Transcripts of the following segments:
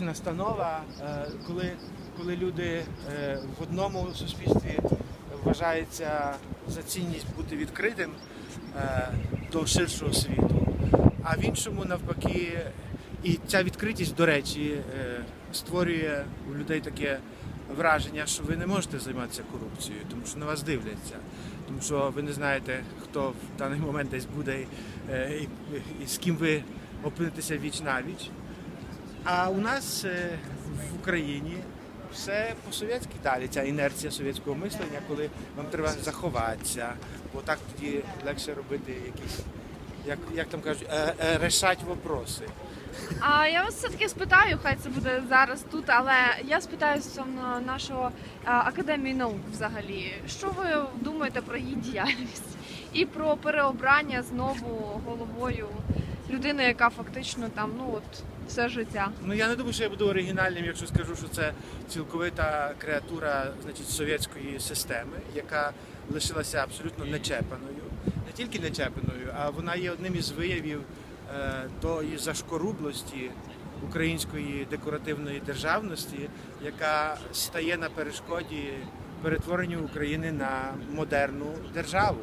якась настанова, е, коли, коли люди е, в одному суспільстві вважається за цінність бути відкритим е, до ширшого світу, а в іншому навпаки, і ця відкритість, до речі, створює у людей таке враження, що ви не можете займатися корупцією, тому що на вас дивляться, тому що ви не знаєте, хто в даний момент десь буде і з ким ви опинитеся віч на віч. А у нас е, в Україні все по-совєтськи далі, ця інерція совєтського мислення, коли вам треба заховатися, бо так тоді легше робити якісь, як, як там кажуть, е, е, вопроси. А я вас все-таки спитаю, хай це буде зараз тут, але я спитаю стосовно нашого академії наук взагалі. Що ви думаєте про її діяльність і про переобрання знову головою людини, яка фактично там ну от все життя? Ну я не думаю, що я буду оригінальним, якщо скажу, що це цілковита креатура значить, совєтської системи, яка лишилася абсолютно нечепаною. Не тільки нечепаною, а вона є одним із виявів е, тої зашкорублості української декоративної державності, яка стає на перешкоді перетворенню України на модерну державу,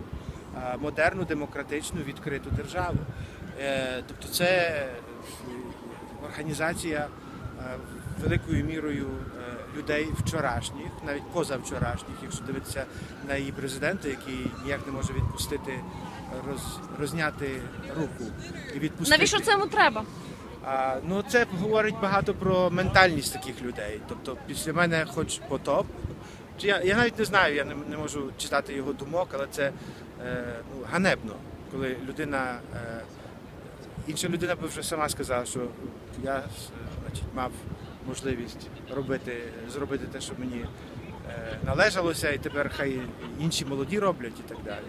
модерну, демократичну, відкриту державу. Е, Тобто це організація е, великою мірою е, людей вчорашніх, навіть позавчорашніх, якщо дивитися на її президента, який ніяк не може відпустити роз, розняти руку і відпустити. Навіщо це йому треба? А, ну це говорить багато про ментальність таких людей. Тобто, після мене хоч потоп. Чи я, я навіть не знаю, я не, не можу читати його думок, але це е, ну, ганебно, коли людина. Е, інша людина би вже сама сказала, що я е, значить, мав можливість робити, зробити те, що мені е, належалося, і тепер хай інші молоді роблять і так далі.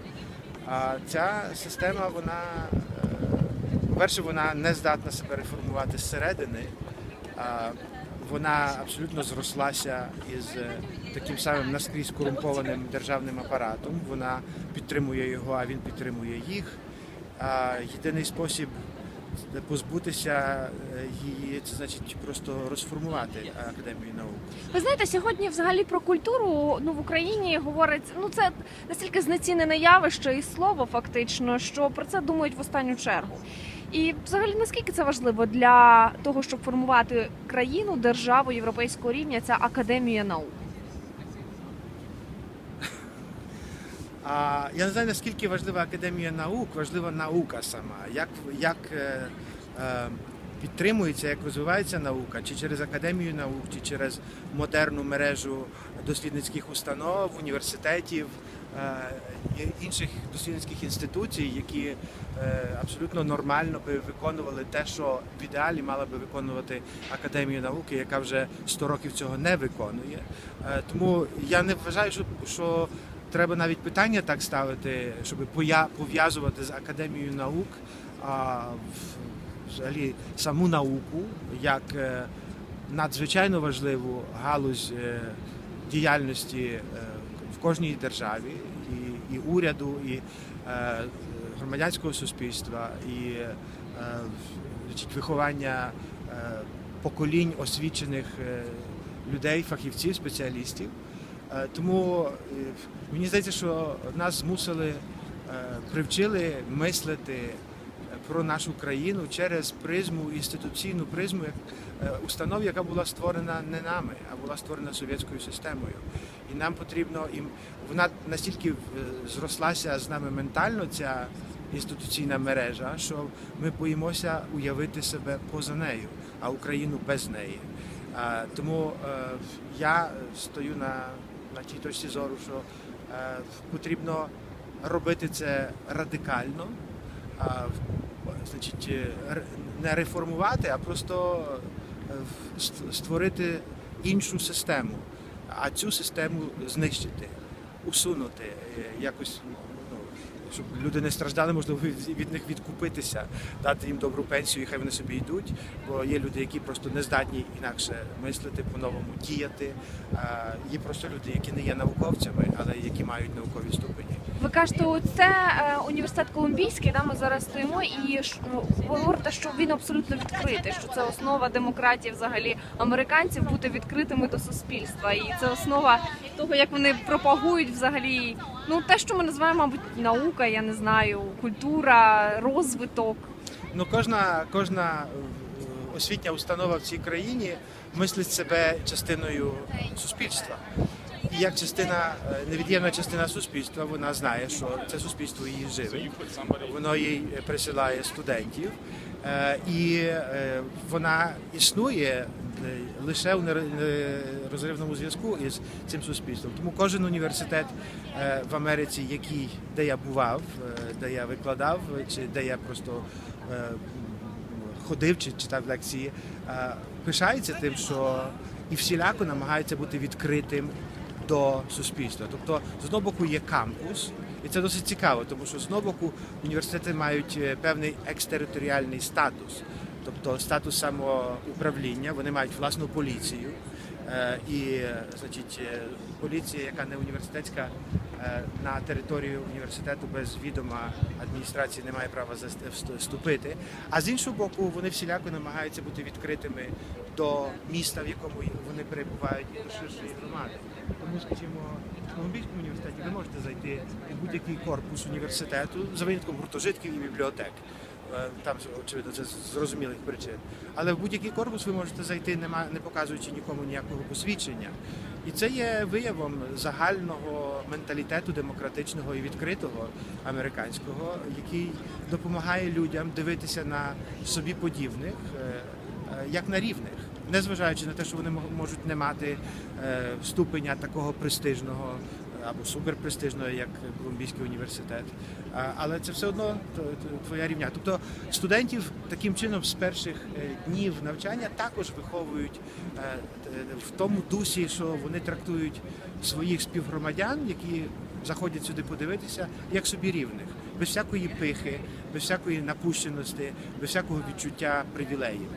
А ця система, вона, е, по-перше, вона не здатна себе реформувати зсередини. Вона абсолютно зрослася із таким самим наскрізь корумпованим державним апаратом. Вона підтримує його, а він підтримує їх. Єдиний спосіб позбутися е, її, це значить просто розформувати академію наук. Ви знаєте, сьогодні взагалі про культуру ну в Україні говорить, ну це настільки знецінене явище і слово, фактично, що про це думають в останню чергу. І взагалі наскільки це важливо для того, щоб формувати країну, державу європейського рівня, ця академія наук? А я не знаю, наскільки важлива академія наук, важлива наука сама. Як, як е, е, підтримується, як розвивається наука, чи через академію наук, чи через модерну мережу дослідницьких установ, університетів, е, інших дослідницьких інституцій, які е, абсолютно нормально би виконували те, що в ідеалі мала би виконувати академія науки, яка вже 100 років цього не виконує. Е, тому я не вважаю, що, що треба навіть питання так ставити, щоб пов'язувати з академією наук, а взагалі саму науку як е, надзвичайно важливу галузь е, діяльності е, в кожній державі, і, і уряду, і громадянського суспільства, і виховання поколінь освічених людей, фахівців, спеціалістів. Е, Тому е, мені здається, що нас змусили, е, привчили мислити про нашу країну через призму, інституційну призму як установ, яка була створена не нами, а була створена совєтською системою. І нам потрібно і вона настільки зрослася з нами ментально, ця інституційна мережа, що ми боїмося уявити себе поза нею, а Україну без неї. Тому я стою на, на тій точці зору, що е, потрібно робити це радикально, а, значить, е, не реформувати, а просто е, створити іншу систему, а цю систему знищити, усунути, е, якось. Щоб люди не страждали, можливо, від них відкупитися, дати їм добру пенсію, і хай вони собі йдуть. Бо є люди, які просто не здатні інакше мислити, по-новому діяти. Є просто люди, які не є науковцями, але які мають наукові ступені. Ви кажете, це е, університет Колумбійський, да, ми зараз стоїмо, і ну, ви говорите, що він абсолютно відкритий, що це основа демократії взагалі американців бути відкритими до суспільства. І це основа того, як вони пропагують взагалі ну те, що ми називаємо, мабуть, наука, я не знаю, культура, розвиток. Ну, кожна, кожна е, освітня установа в цій країні мислить себе частиною суспільства. Як частина, е, невід'ємна частина суспільства, вона знає, що це суспільство її живить, воно їй присилає студентів, е, і е, вона існує е, лише в неро- розривному зв'язку із цим суспільством. Тому кожен університет е, в Америці, який, де я бував, е, де я викладав, чи де я просто е, ходив чи читав лекції, е, пишається тим, що і всіляко намагається бути відкритим до суспільства. Тобто, з одного боку є кампус, і це досить цікаво, тому що з одного боку університети мають е, певний екстериторіальний статус, тобто статус самоуправління, вони мають власну поліцію. Е, І, е, значить, поліція, яка не університетська, на територію університету без відома адміністрації не має права вступити. А з іншого боку, вони всіляко намагаються бути відкритими до міста, в якому вони перебувають, і до ширшої громади. Тому, скажімо, в Колумбійському університеті ви можете зайти у будь-який корпус університету за винятком гуртожитків і бібліотек. Е, Там очевидно це з зрозумілих причин. Але в будь-який корпус ви можете зайти, не показуючи нікому ніякого посвідчення. І це є виявом загального менталітету демократичного і відкритого американського, який допомагає людям дивитися на собі подібних е, е, як на рівних, незважаючи на те, що вони мо- можуть не мати е, ступеня такого престижного або суперпрестижного, як Колумбійський університет. Але це все одно твоя рівня. Тобто студентів таким чином з перших е, днів навчання також виховують е, в тому дусі, що вони трактують своїх співгромадян, які заходять сюди подивитися, як собі рівних, без всякої пихи, без всякої напущеності, без всякого відчуття привілеїв.